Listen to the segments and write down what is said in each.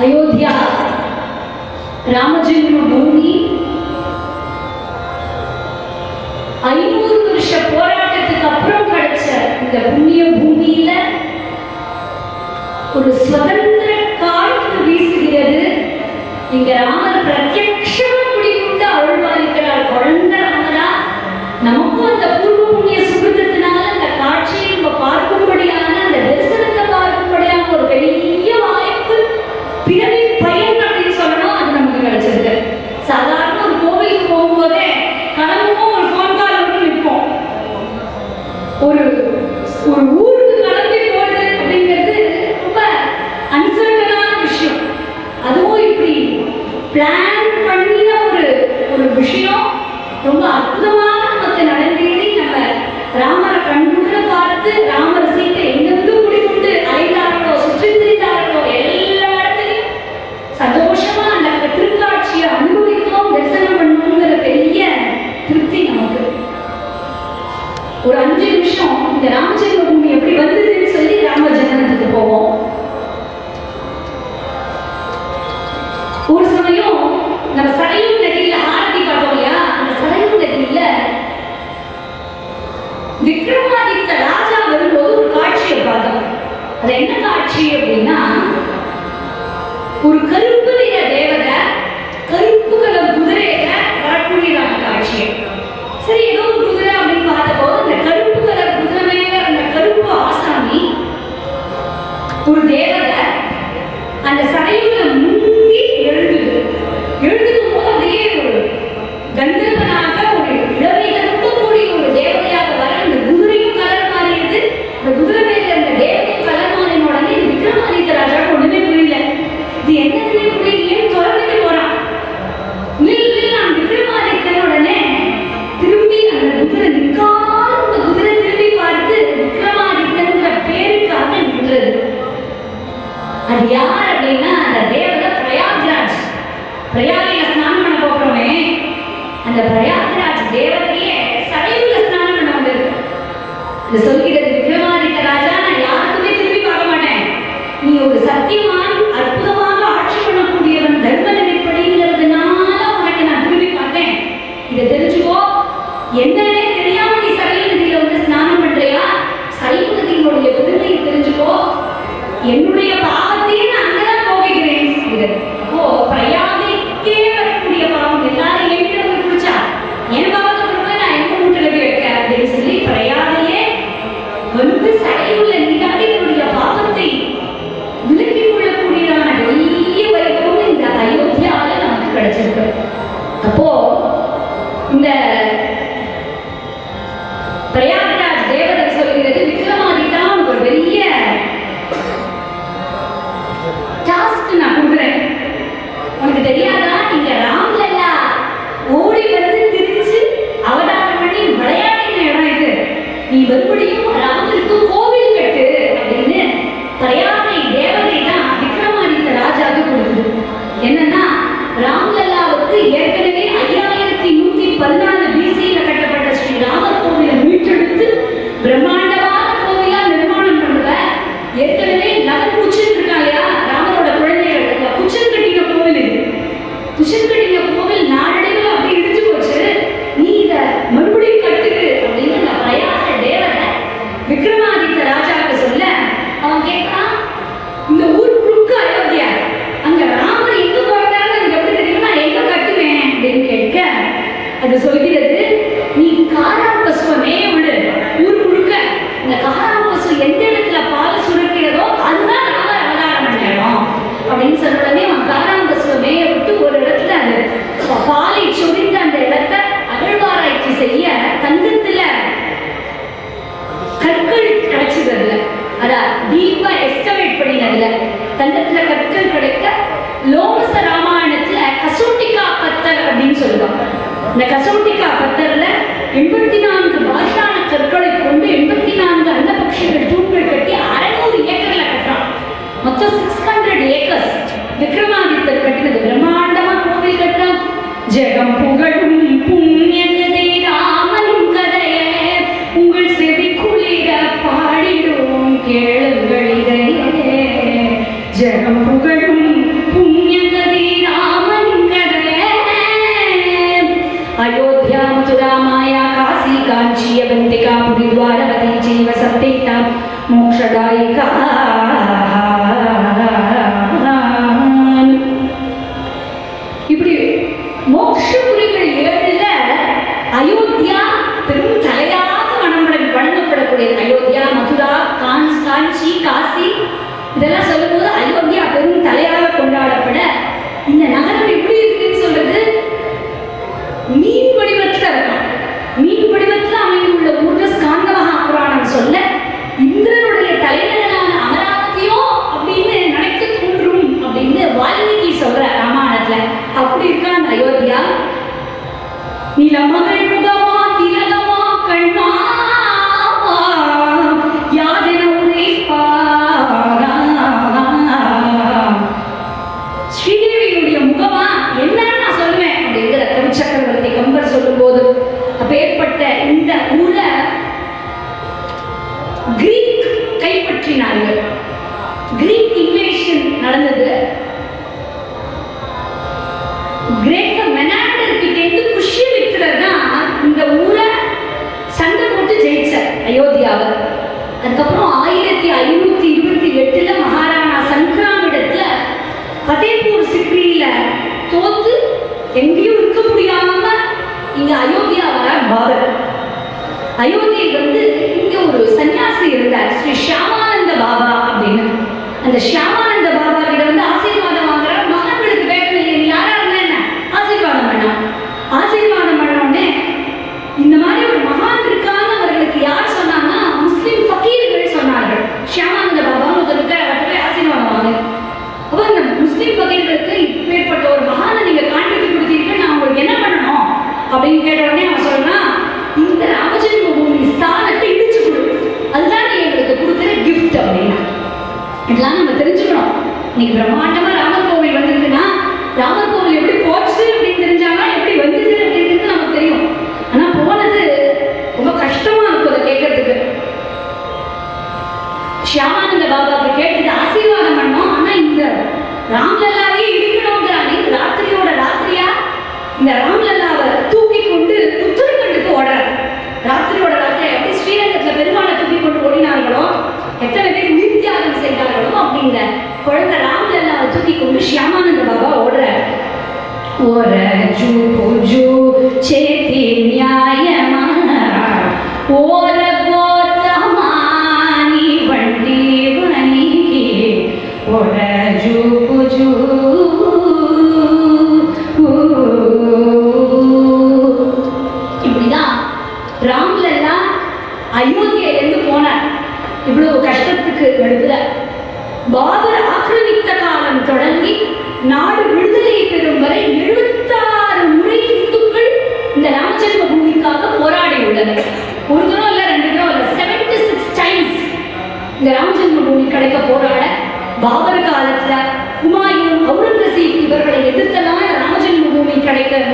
అయోధ్య பூமி. ஐநூறு வருஷ போராட்டத்துக்கு அப்புறம் கிடைச்ச இந்த புண்ணிய பூமியில ஒரு சுதந்திர காற்று வீசுகிறது. இங்க ராமர் பிரத்யட்சமா குடிக்கொண்டு அருள்வாதிக்கிறார். குழந்தை ராமரா. நமக்கும் Credo இந்த சொல்கிட Chega, um pouco இதெல்லாம் சொல்லு அதுக்கப்புறம் ஆயிரத்தி ஐநூத்தி இருபத்தி எட்டுல மகாராணா சங்கராமிடத்துல ஃபதேபூர் சிக்ரியில தோத்து எங்கேயும் இருக்க முடியாம இங்க அயோத்தியா வர பாபர். அயோத்தியை வந்து இங்க ஒரு சன்னியாசி இருந்தார். ஸ்ரீ ஷியாமானந்த பாபா அப்படின்னு. அந்த ஷியாமானந்த கேட்டவுடனே அவன் இந்த ராமஜென்ம பூமி ஸ்தானத்தை இடிச்சு அதுதான் நீ எங்களுக்கு கொடுக்குற கிஃப்ட் அப்படின்னா. இதெல்லாம் நம்ம தெரிஞ்சுக்கணும். இன்னைக்கு பிரம்மாண்டமா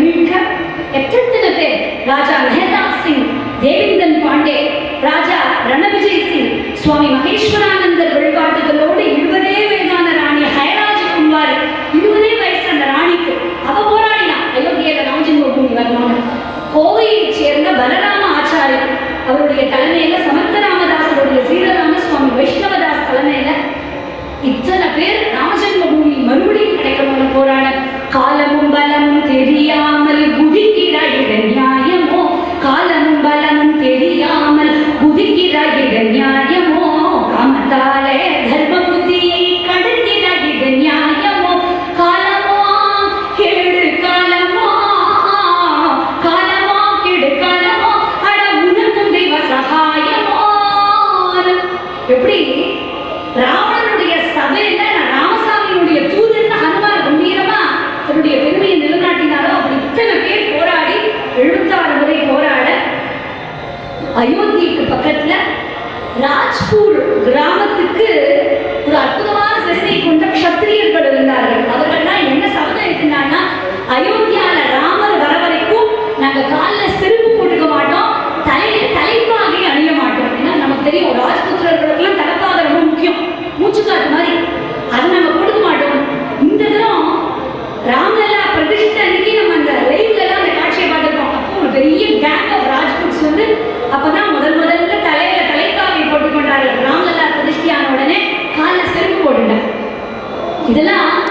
மீட்க எச்செடுத்ததே ராஜா மெஹதாப் சிங் தேவிந்தன் பாண்டே ராஜா ரணவிஜய் சிங் சுவாமி மகேஸ்வரான அயோத்திக்கு பக்கத்துல ராஜ்பூர் கிராமத்துக்கு ஒரு அற்புதமான சிறனை கொண்ட க்ஷத்திரியர்கள் இதெல்லாம்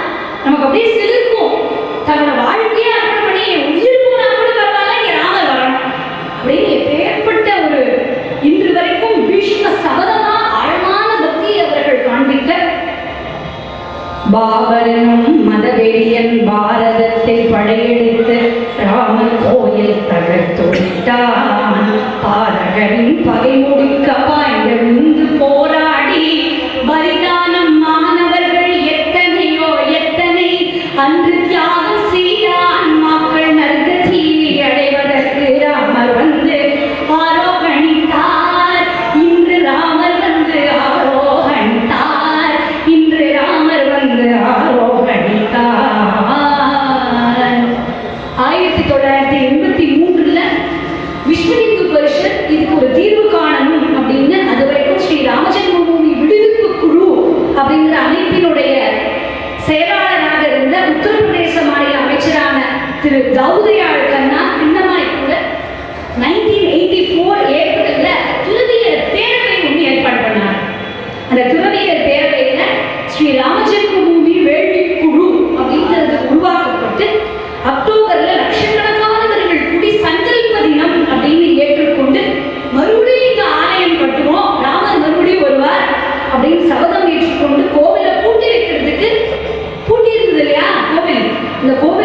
திரு தௌதையாள் கண்ணா திண்ணமாய் கூட நைன்டீன் எயிட்டி ஃபோர் ஏப்ரல்ல துறவியர் தேர்வை ஒன்று ஏற்பாடு பண்ணார். அந்த துறவியர் தேர்வையில் ஸ்ரீ ராமஜென்ம பூமி வேள்வி குழு அப்படின்றது உருவாக்கப்பட்டு அக்டோபரில் லட்சக்கணக்கானவர்கள் கூடி சங்கல்ப தினம் அப்படின்னு ஏற்றுக்கொண்டு மறுபடியும் இந்த ஆலயம் கட்டுவோம் ராமர் மறுபடியும் வருவார் அப்படின்னு சபதம் ஏற்றுக்கொண்டு கோவிலை பூட்டி வைக்கிறதுக்கு பூட்டி இருந்தது இல்லையா? கோவில். இந்த கோவில்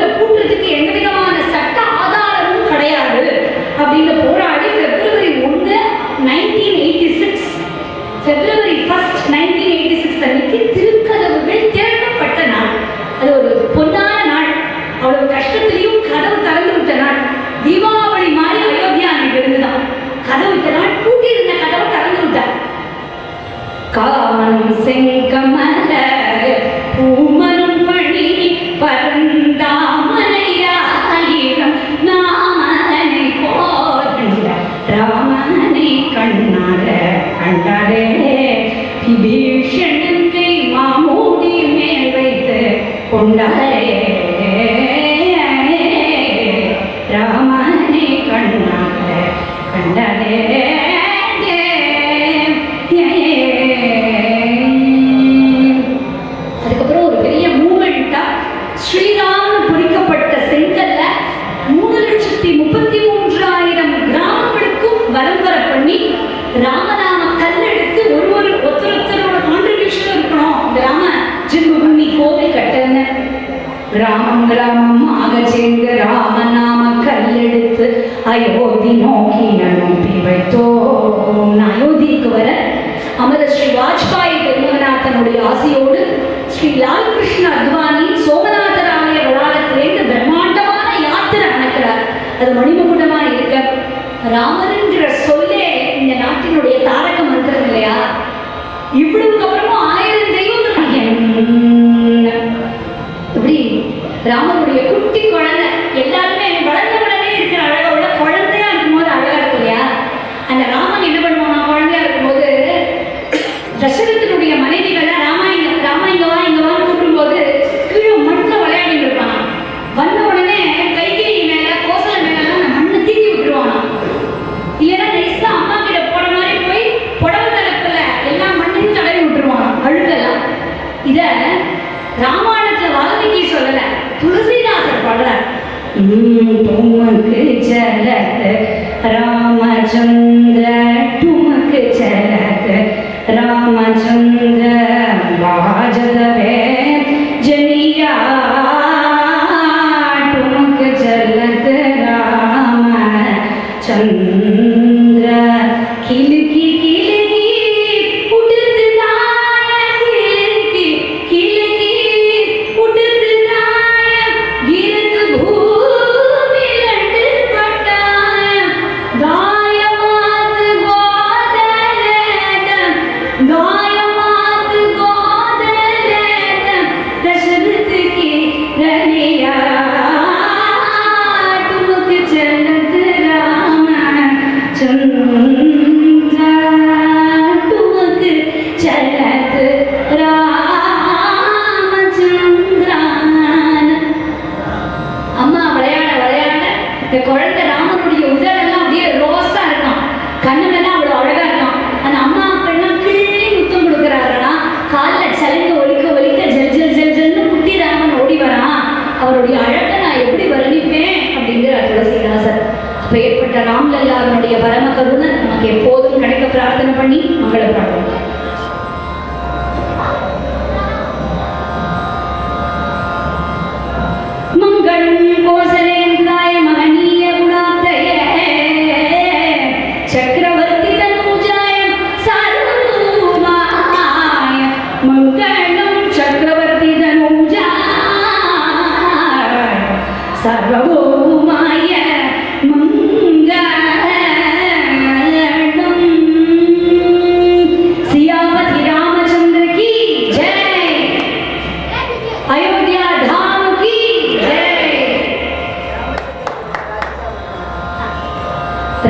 哎 ராமம் ராமமாக சேர்ந்து ராமநாம கல்லெடுத்து அயோத்தி நோக்கி நம்பி நான் அயோத்திக்கு வர அமர ஸ்ரீ வாஜ்பாய் பெருமநாதனுடைய ஆசையோடு ஸ்ரீ லால் கிருஷ்ண அத்வானி சோமநாதராலய வளாகத்திலேருந்து பிரம்மாண்டமான யாத்திரை நடக்கிறார். அது மணிமுகுடமா இருக்க ராமருங்கிற சொல்லே இந்த நாட்டினுடைய தாரக மந்திரம் இல்லையா? இவ்வளவுக்கு ராமர் don't want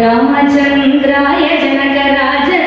రామచంద్రాయ జనకరాజ